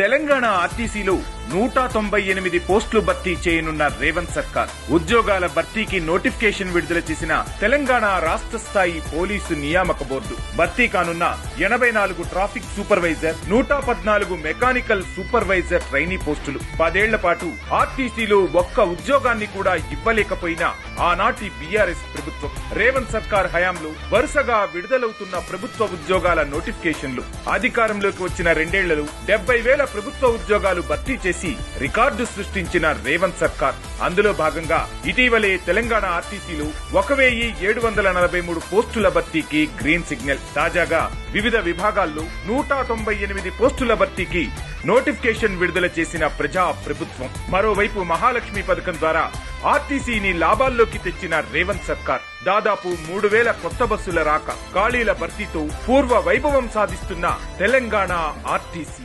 తెలంగాణ ఆర్టీసీలో నూట తొంభై ఎనిమిది పోస్టులు భర్తీ చేయనున్న రేవంత్ సర్కార్. ఉద్యోగాల భర్తీకి నోటిఫికేషన్ విడుదల చేసిన తెలంగాణ రాష్ట్ర స్థాయి పోలీసు నియామక బోర్డు. భర్తీ కానున్న ఎనభై నాలుగు ట్రాఫిక్ సూపర్వైజర్ నూట పద్నాలుగు మెకానికల్ సూపర్వైజర్ ట్రైనీ పోస్టులు. పదేళ్ళ పాటు ఆర్టీసీలో ఒక్క ఉద్యోగాన్ని కూడా ఇవ్వలేకపోయినా ఆనాటి బీఆర్ఎస్ ప్రభుత్వం. రేవంత్ సర్కార్ హయాంలో వరుసగా విడుదలవుతున్న ప్రభుత్వ ఉద్యోగాల నోటిఫికేషన్లు. అధికారంలోకి వచ్చిన రెండేళ్ళలో డెబ్బై వేల ప్రభుత్వ ఉద్యోగాలు భర్తీ చేసి రికార్డు సృష్టించిన రేవంత్ సర్కార్. అందులో భాగంగా ఇటీవలే తెలంగాణ ఆర్టీసీలు ఒక వెయ్యి ఏడు వందల నలభై మూడు పోస్టుల భర్తీకి గ్రీన్ సిగ్నల్. తాజాగా వివిధ విభాగాల్లో నూట తొంభై ఎనిమిది పోస్టుల భర్తీకి నోటిఫికేషన్ విడుదల చేసిన ప్రజా ప్రభుత్వం. మరోవైపు మహాలక్ష్మి పథకం ద్వారా ఆర్టీసీని లాభాల్లోకి తెచ్చిన రేవంత్ సర్కార్. దాదాపు మూడు వేల కొత్త బస్సుల రాక ఖాళీల భర్తీతో పూర్వ వైభవం సాధిస్తున్న తెలంగాణ ఆర్టీసీ.